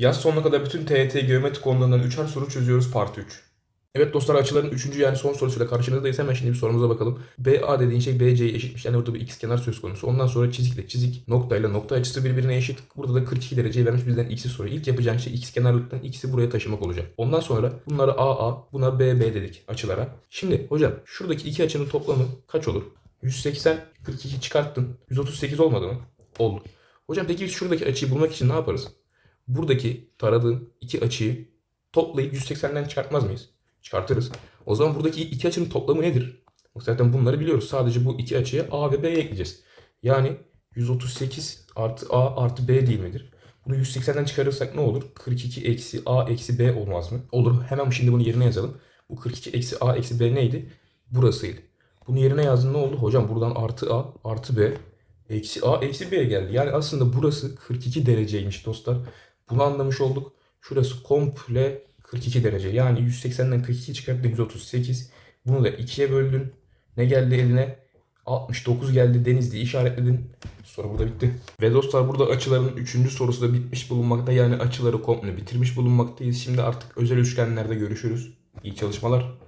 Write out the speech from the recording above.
Yaz sonuna kadar bütün TYT geometri konularından 3'er soru çözüyoruz part 3. Evet dostlar açıların 3. yani son sorusuyla karşınızdayız. Hemen şimdi bir sorumuza bakalım. BA dediğin şey BC'ye eşitmiş. Yani orada bir kenar söz konusu. Ondan sonra çizikle çizik, noktayla nokta açısı birbirine eşit. Burada da 42 dereceyi vermiş bizden x'i soruyor. İlk yapacağın şey x kenarlıktan x'i buraya taşımak olacak. Ondan sonra bunlara AA, buna BB dedik açılara. Şimdi hocam şuradaki iki açının toplamı kaç olur? 180, 42 çıkarttın. 138 olmadı mı? Oldu. Hocam peki biz şuradaki açıyı bulmak için ne yaparız? Buradaki taradığın iki açıyı toplayıp 180'den çıkartmaz mıyız? Çıkartırız. O zaman buradaki iki açının toplamı nedir? Zaten bunları biliyoruz. Sadece bu iki açıya A ve B'ye ekleyeceğiz. Yani 138 artı A artı B değil midir? Bunu 180'den çıkarırsak ne olur? 42 eksi A eksi B olmaz mı? Olur. Hemen şimdi bunu yerine yazalım. Bu 42 eksi A eksi B neydi? Burasıydı. Bunu yerine yazdın ne oldu? Hocam buradan artı A artı B eksi A eksi B geldi. Yani aslında burası 42 dereceymiş dostlar. Bunu anlamış olduk. Şurası komple 42 derece. Yani 180'den 42 çıkarttın 138. Bunu da 2'ye böldün. Ne geldi eline? 69 geldi. Denizli işaretledin. Soru burada bitti. Ve dostlar burada açıların 3. sorusu da bitmiş bulunmakta. Yani açıları komple bitirmiş bulunmaktayız. Şimdi artık özel üçgenlerde görüşürüz. İyi çalışmalar.